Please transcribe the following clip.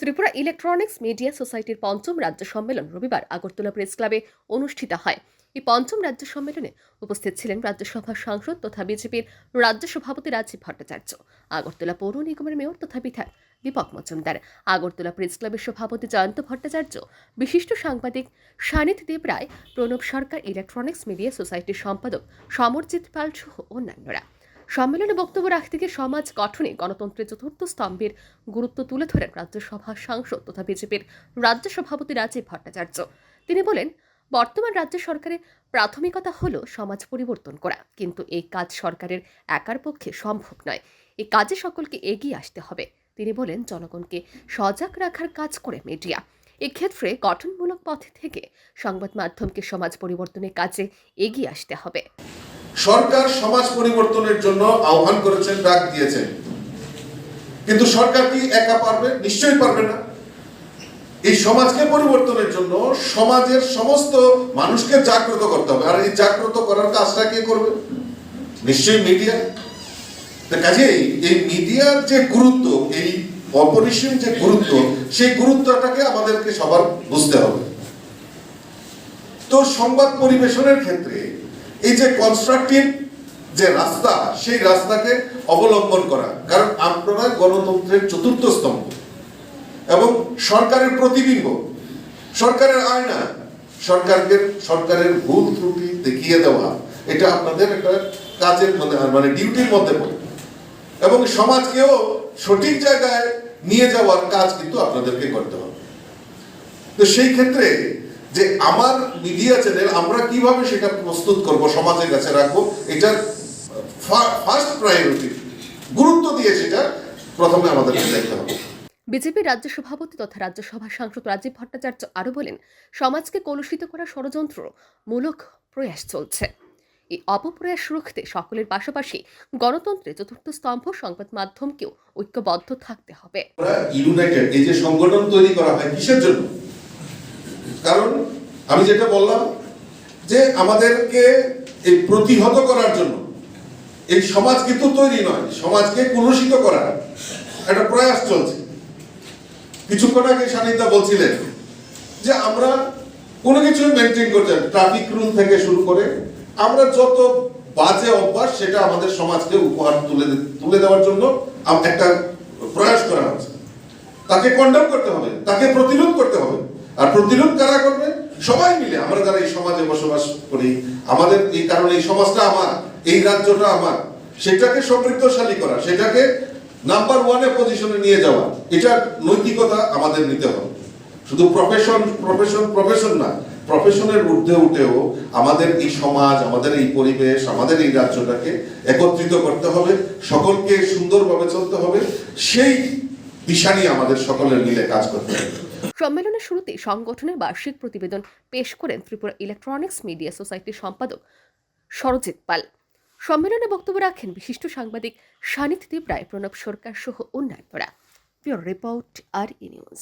Tripura electronics media সোসাইটির পঞ্চম রাজ্য সম্মেলন রবিবার আগরতলা প্রেস ক্লাবে অনুষ্ঠিত হয়। এই পঞ্চম রাজ্য সম্মেলনে উপস্থিত ছিলেন রাজ্যসভার সাংসদ তথা বিজেপির রাজ্য সভাপতি রাজীব ভট্টাচার্য, আগরতলা পৌর নিগমের মেয়র তথা বিধায়ক দীপক মজুমদার, আগরতলা প্রেস ক্লাবের সভাপতি জয়ন্ত ভট্টাচার্য, বিশিষ্ট সাংবাদিক সানিত দেব রায়, প্রণব সরকার ইলেকট্রনিক্স মিডিয়া সোসাইটির সম্পাদক সমরজিৎ পাল সহ অন্যান্যরা। সম্মেলনে বক্তব্য রাখতে গিয়ে সমাজ গঠনে গণতন্ত্রের চতুর্থ স্তম্ভের গুরুত্ব তুলে ধরেন রাজ্যসভার সাংসদ তথা বিজেপির রাজ্য সভাপতি রাজীব ভট্টাচার্য। তিনি বলেন, বর্তমান রাজ্য সরকারের প্রাথমিকতা হল সমাজ পরিবর্তন করা। কিন্তু এই কাজ সরকারের একার পক্ষে সম্ভব নয়। এই কাজে সকলকে এগিয়ে আসতে হবে। তিনি বলেন, জনগণকে সজাগ রাখার কাজ করে মিডিয়া। এক্ষেত্রে গঠনমূলক পথ থেকে সংবাদ মাধ্যমকে সমাজ পরিবর্তনের কাজে এগিয়ে আসতে হবে। সরকার সমাজ পরিবর্তনের জন্য আহ্বান করেছেন, ডাক দিয়েছেন। কিন্তু সরকার কি একা পারবে? নিশ্চয়ই পারবে না। এই সমাজকে পরিবর্তনের জন্য সমাজের সমস্ত মানুষকে জাগ্রত করতে হবে। আর এই জাগ্রত করার কাজটা কে করবে? নিশ্চয়ই মিডিয়া কাজেই এই মিডিয়ার যে গুরুত্ব, এই অপরিসীম যে গুরুত্ব, সেই গুরুত্বটাকে আমাদেরকে সবার বুঝতে হবে। তো সংবাদ পরিবেশনের ক্ষেত্রে এই যে কনস্ট্রাকটিভ যে রাস্তা, সেই রাস্তাকে অবলম্বন করা। কারণ আপনারা গণতন্ত্রের চতুর্থ স্তম্ভ। এবং সরকারের প্রতিবিম্ব। সরকারের আয়না। সরকারকে, সরকারের ভুল ত্রুটি দেখিয়ে দেওয়া। এটা আপনাদের একটা কাজের মধ্যে মানে ডিউটির মধ্যে পড়ে। এবং সমাজকেও সঠিক জায়গায় নিয়ে যাওয়ার কাজ কিন্তু আপনাদেরকে করতে হবে। তো সেই ক্ষেত্রে যে আমার মিডিয়া চ্যানেল আমরা কীভাবে সেটা প্রস্তুত করব সমাজের কাছে রাখব এটা ফার্স্ট প্রায়োরিটি গুরুত্ব দিয়ে সেটা প্রথমে আমাদেরকে দেখতে হবে। বিজেপির রাজ্য সভাপতি তথা রাজ্যসভার সাংসদ রাজীব ভট্টাচার্য আরও বলেন সমাজকে কলুষিত করার ষড়যন্ত্র মূলক প্রয়াস চলছে। এই অপপ্রয়াস রুখতে সকলের পাশাপাশি গণতন্ত্রের চতুর্থ স্তম্ভ সংবাদ মাধ্যমকেও ঐক্যবদ্ধ থাকতে হবে। ইউনাইটেড এই যে সংগঠন তৈরি করা হয় কিসের জন্য? কারণ আমি যেটা বললাম যে আমাদেরকে এই প্রতিহত করার জন্য, এই সমাজ কিন্তু তৈরি নয়, সমাজকে কলুষিত করার একটা প্রয়াস চলছে। কিছুক্ষণ আগে সানিতা বলছিলেন যে আমরা কোনো কিছু মেনটেন করতে ট্রাফিক রুল থেকে শুরু করে আমরা যত বাজে অভ্যাস সেটা আমাদের সমাজকে উপহার তুলে তুলে দেওয়ার জন্য একটা প্রয়াস করা হচ্ছে। তাকে কন্ডেম করতে হবে, তাকে প্রতিরোধ করতে হবে। আর প্রতিরোধ কারা করবে? সবাই মিলে আমরা যারা এই সমাজে বসবাস করি, আমাদের এই কারণে এই সমাজটা আমার, এই রাজ্যটা আমার, সেটাকে সমৃদ্ধশালী করা, সেটাকে নাম্বার ওয়ানে পজিশনে নিয়ে যাওয়া, এটা নৈতিকতা আমাদের নিতে হবে। শুধু প্রফেশন প্রফেশন প্রফেশন না প্রফেশনের ঊর্ধ্বে উঠেও আমাদের এই সমাজ, আমাদের এই পরিবেশ, আমাদের এই রাজ্যটাকে একত্রিত করতে হবে, সকলকে সুন্দরভাবে চলতে হবে, সেই দিশা নিয়ে আমাদের সকলের মিলে কাজ করতে হবে। সম্মেলনের শুরুতে সংগঠনের বার্ষিক প্রতিবেদন পেশ করেন ত্রিপুরা ইলেকট্রনিক্স মিডিয়া সোসাইটির সম্পাদক সরজিৎ পাল। সম্মেলনে বক্তব্য রাখেন বিশিষ্ট সাংবাদিক দেব রায়, প্রণব সরকার সহ অন্যান্যরা। Report R E news.